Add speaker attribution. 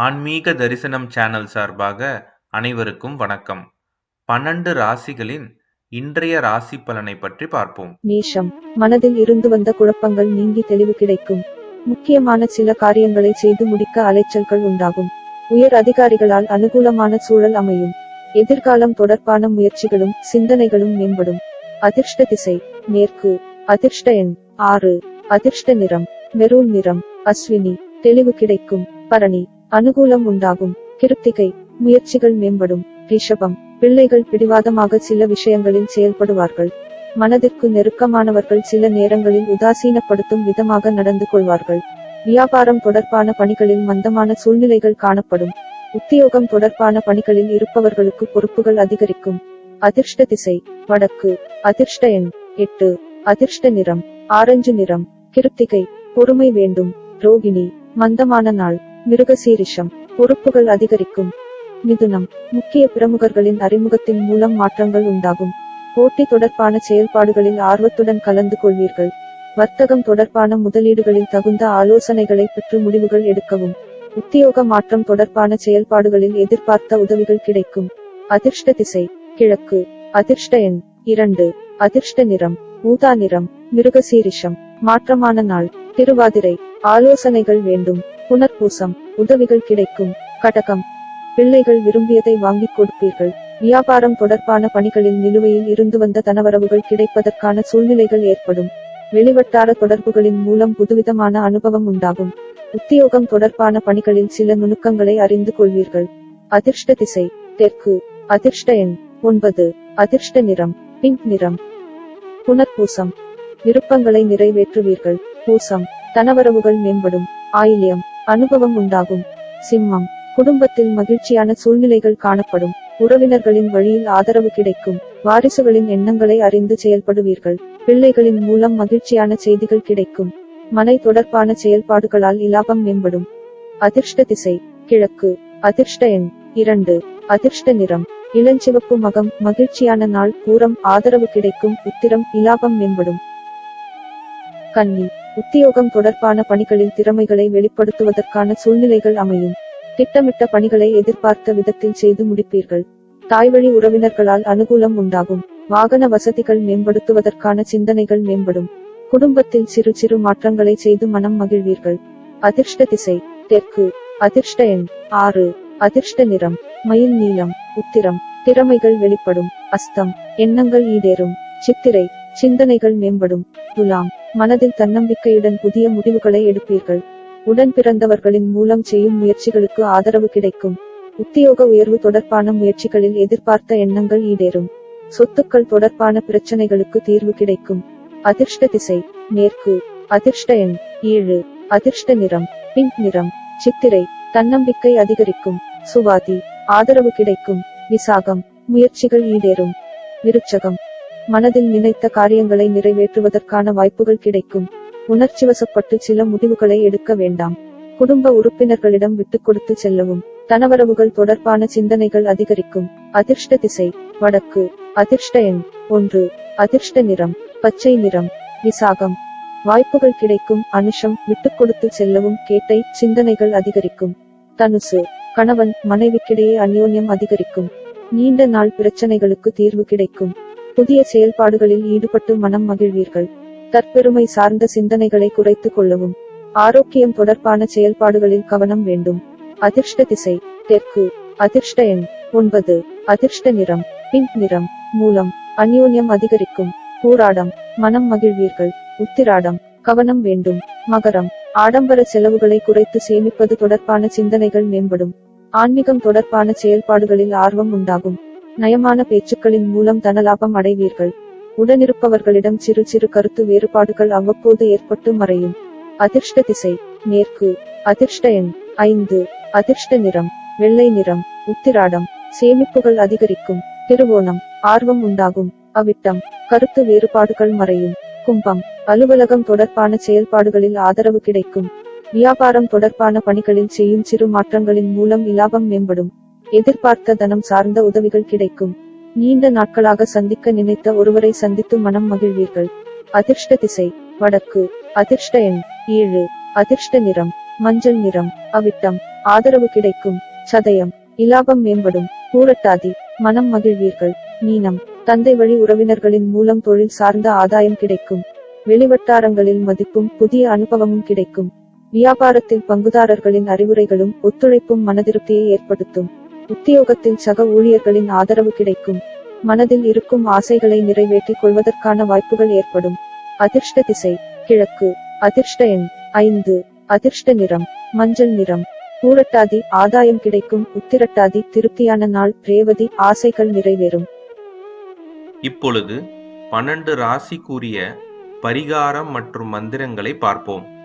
Speaker 1: ஆன்மீக தரிசனம் சேனல் சார்பாக அனைவருக்கும் வணக்கம். பன்னெண்டு ராசிகளின் இன்றைய ராசி பலனை பற்றி பார்ப்போம்.
Speaker 2: மேஷம். மனதில் இருந்து வந்த குழப்பங்கள் நீங்கி தெளிவு கிடைக்கும். முக்கியமான சில காரியங்களை செய்து முடிக்க அலைச்சல்கள் உண்டாகும். உயர் அதிகாரிகளால் அனுகூலமான சூழல் அமையும். எதிர்காலம் தொடர்பான முயற்சிகளும் சிந்தனைகளும் மேம்படும். அதிர்ஷ்ட திசை. மேற்கு. அதிர்ஷ்ட எண். ஆறு. அதிர்ஷ்ட நிறம். மெரூன் நிறம். அஸ்வினி. தெளிவு கிடைக்கும். பரணி. அனுகூலம் உண்டாகும். கிருத்திகை முயற்சிகள் மேம்படும். ரிஷபம் பிள்ளைகள் பிடிவாதமாக சில விஷயங்களில் செயல்படுவார்கள். மனதிற்கு நெருக்கமானவர்கள் சில நேரங்களில் உதாசீனப்படுத்தும் விதமாக நடந்து கொள்வார்கள். வியாபாரம் தொடர்பான பணிகளில் மந்தமான சூழ்நிலைகள் காணப்படும். உத்தியோகம் தொடர்பான பணிகளில் இருப்பவர்களுக்கு பொறுப்புகள் அதிகரிக்கும். அதிர்ஷ்ட திசை வடக்கு அதிர்ஷ்ட எண் எட்டு அதிர்ஷ்ட நிறம் ஆரஞ்சு நிறம். கிருத்திகை பொறுமை வேண்டும். ரோகிணி மந்தமான நாள். மிருகசீரிஷம் பொறுப்புகள் அதிகரிக்கும். மிதுனம் முக்கிய பிரமுகர்களின் அறிமுகத்தின் மூலம் மாற்றங்கள் உண்டாகும். போட்டி தொடர்பான செயல்பாடுகளில் ஆர்வத்துடன் கலந்து கொள்வீர்கள். வர்த்தகம் தொடர்பான முதலீடுகளில் தகுந்த ஆலோசனைகளை பெற்று முடிவுகள் எடுக்கவும். உத்தியோக மாற்றம் தொடர்பான செயல்பாடுகளில் எதிர்பார்த்த உதவிகள் கிடைக்கும். அதிர்ஷ்ட திசை கிழக்கு. அதிர்ஷ்ட எண் இரண்டு. அதிர்ஷ்ட நிறம் ஊதா நிறம் மிருகசீரிஷம். மாற்றமான நாள் திருவாதிரை. ஆலோசனைகள் வேண்டும். புனர்பூசம் உதவிகள் கிடைக்கும். கடகம். பிள்ளைகள் விரும்பியதை வாங்கிக் கொடுப்பீர்கள். வியாபாரம் தொடர்பான பணிகளில் நிலுவையில் இருந்து வந்த தனவரவுகள் கிடைப்பதற்கான சூழ்நிலைகள் ஏற்படும். வெளிவட்டார தொடர்புகளின் மூலம் புதுவிதமான அனுபவம் உண்டாகும். உத்தியோகம் தொடர்பான பணிகளில் சில நுணுக்கங்களை அறிந்து கொள்வீர்கள். அதிர்ஷ்ட திசை தெற்கு. அதிர்ஷ்ட எண் ஒன்பது. அதிர்ஷ்ட நிறம் பிங்க் நிறம். புனர்பூசம். விருப்பங்களை நிறைவேற்றுவீர்கள். பூசம். தனவரவுகள் மேம்படும். ஆயில்யம் அனுபவம் உண்டாகும். சிம்மம் குடும்பத்தில் மகிழ்ச்சியான சூழ்நிலைகள் காணப்படும். உறவினர்களின் வழியில் ஆதரவு கிடைக்கும். வாரிசுகளின் எண்ணங்களை அறிந்து செயல்படுவீர்கள். பிள்ளைகளின் மூலம் மகிழ்ச்சியான செய்திகள் கிடைக்கும். மனை தொடர்பான செயல்பாடுகளால் இலாபம் மேம்படும். அதிர்ஷ்ட திசை கிழக்கு. அதிர்ஷ்ட எண் இரண்டு. அதிர்ஷ்ட நிறம் இளஞ்சிவப்பு மகம். மகிழ்ச்சியான நாள் பூரம் ஆதரவு கிடைக்கும். உத்திரம் இலாபம் மேம்படும். கன்னி உத்தியோகம் தொடர்பான பணிகளில் திறமைகளை வெளிப்படுத்துவதற்கான சூழ்நிலைகள் அமையும். திட்டமிட்ட பணிகளை எதிர்பார்த்த விதத்தில் செய்து முடிப்பீர்கள். தாய்வழி உறவினர்களால் அனுகூலம் உண்டாகும். வாகன வசதிகள் மேம்படுத்துவதற்கான சிந்தனைகள் மேம்படும். குடும்பத்தில் சிறு சிறு மாற்றங்களை செய்து மனம் மகிழ்வீர்கள். அதிர்ஷ்ட திசை தெற்கு. அதிர்ஷ்ட எண் ஆறு. அதிர்ஷ்ட நிறம் மயில் நீளம் உத்திரம். திறமைகள் வெளிப்படும். அஸ்தம் எண்ணங்கள் ஈடேறும். சித்திரை சிந்தனைகள் மேம்படும். துலாம் மனதில் தன்னம்பிக்கையுடன் புதிய முடிவுகளை எடுப்பீர்கள். உடன் பிறந்தவர்களின் மூலம் செய்யும் முயற்சிகளுக்கு ஆதரவு கிடைக்கும். உத்தியோக உயர்வு தொடர்பான முயற்சிகளில் எதிர்பார்த்த எண்ணங்கள் ஈடேறும். சொத்துக்கள் தொடர்பான பிரச்சனைகளுக்கு தீர்வு கிடைக்கும். அதிர்ஷ்ட திசை மேற்கு. அதிர்ஷ்ட எண் ஏழு. அதிர்ஷ்ட நிறம் பிங்க் நிறம். சித்திரை தன்னம்பிக்கை அதிகரிக்கும். சுவாதி ஆதரவு கிடைக்கும். விசாகம் முயற்சிகள் ஈடேறும். விருச்சகம் மனதில் நினைத்த காரியங்களை நிறைவேற்றுவதற்கான வாய்ப்புகள் கிடைக்கும். உணர்ச்சிவசப்பட்டு சில முடிவுகளை எடுக்க வேண்டாம். குடும்ப உறுப்பினர்களிடம் விட்டுக் கொடுத்து செல்லவும். தனவரவுகள் தொடர்பான சிந்தனைகள் அதிகரிக்கும். அதிர்ஷ்ட திசை வடக்கு. அதிர்ஷ்ட எண் ஒன்று. அதிர்ஷ்ட நிறம் பச்சை நிறம். விசாகம். வாய்ப்புகள் கிடைக்கும். அனுஷம் விட்டுக் கொடுத்து செல்லவும். கேட்டை சிந்தனைகள் அதிகரிக்கும். தனுசு கணவன் மனைவிக்கிடையே அந்யோன்யம் அதிகரிக்கும். நீண்ட நாள் பிரச்சனைகளுக்கு தீர்வு கிடைக்கும். புதிய செயல்பாடுகளில் ஈடுபட்டு மனம் மகிழ்வீர்கள். தற்பெருமை சார்ந்த சிந்தனைகளை குறைத்துக் கொள்ளவும். ஆரோக்கியம் தொடர்பான செயல்பாடுகளில் கவனம் வேண்டும். அதிர்ஷ்ட திசை தெற்கு. அதிர்ஷ்ட எண் ஒன்பது. அதிர்ஷ்ட நிறம் பிங்க் நிறம். மூலம் அந்யோன்யம் அதிகரிக்கும். போராடம் மனம் மகிழ்வீர்கள். உத்திராடம் கவனம் வேண்டும். மகரம் ஆடம்பர செலவுகளை குறைத்து சேமிப்பது தொடர்பான சிந்தனைகள் மேம்படும். ஆன்மீகம் தொடர்பான செயல்பாடுகளில் ஆர்வம் உண்டாகும். நயமான பேச்சுக்களின் மூலம் தனலாபம் அடைவீர்கள். உடனிருப்பவர்களிடம் சிறு சிறு கருத்து வேறுபாடுகள் அவ்வப்போது ஏற்பட்டு மறையும். அதிர்ஷ்ட திசை மேற்கு. அதிர்ஷ்ட எண் ஐந்து. அதிர்ஷ்ட நிறம் வெள்ளை நிறம். உத்திராடம் சேமிப்புகள் அதிகரிக்கும். திருவோணம் ஆர்வம் உண்டாகும். அவிட்டம் கருத்து வேறுபாடுகள் மறையும். கும்பம் அலுவலகம் தொடர்பான செயல்பாடுகளில் ஆதரவு கிடைக்கும். வியாபாரம் தொடர்பான பணிகளில் செய்யும் சிறு மாற்றங்களின் மூலம் இலாபம் மேம்படும். எதிர்பார்த்த தனம் சார்ந்த உதவிகள் கிடைக்கும். நீண்ட நாட்களாக சந்திக்க நினைத்த ஒருவரை சந்தித்து மனம் மகிழ்வீர்கள். அதிர்ஷ்ட திசை வடக்கு. அதிர்ஷ்ட எண் ஏழு. அதிர்ஷ்ட நிறம் மஞ்சள் நிறம் அவிட்டம். ஆதரவு கிடைக்கும். சதயம் இலாபம் மேம்படும். கூரட்டாதி மனம் மகிழ்வீர்கள். மீனம் தந்தை வழி உறவினர்களின் மூலம் தொழில் சார்ந்த ஆதாயம் கிடைக்கும். வெளிவட்டாரங்களில் மதிப்பும் புதிய அனுபவமும் கிடைக்கும். வியாபாரத்தில் பங்குதாரர்களின் அறிவுரைகளும் ஒத்துழைப்பும் மனதிருப்தியை ஏற்படுத்தும். உத்தியோகத்தில் சக ஊழியர்களின் ஆதரவு கிடைக்கும். மனதில் இருக்கும் ஆசைகளை நிறைவேற்றிக் கொள்வதற்கான வாய்ப்புகள் ஏற்படும். அதிர்ஷ்ட திசை கிழக்கு. அதிர்ஷ்ட எண் ஐந்து. அதிர்ஷ்ட நிறம் மஞ்சள் நிறம். பூரட்டாதி ஆதாயம் கிடைக்கும். உத்திரட்டாதி திருப்தியான நாள். ரேவதி ஆசைகள் நிறைவேறும்.
Speaker 1: இப்பொழுது பன்னெண்டு ராசிக்குரிய பரிகாரம் மற்றும் மந்திரங்களை பார்ப்போம்.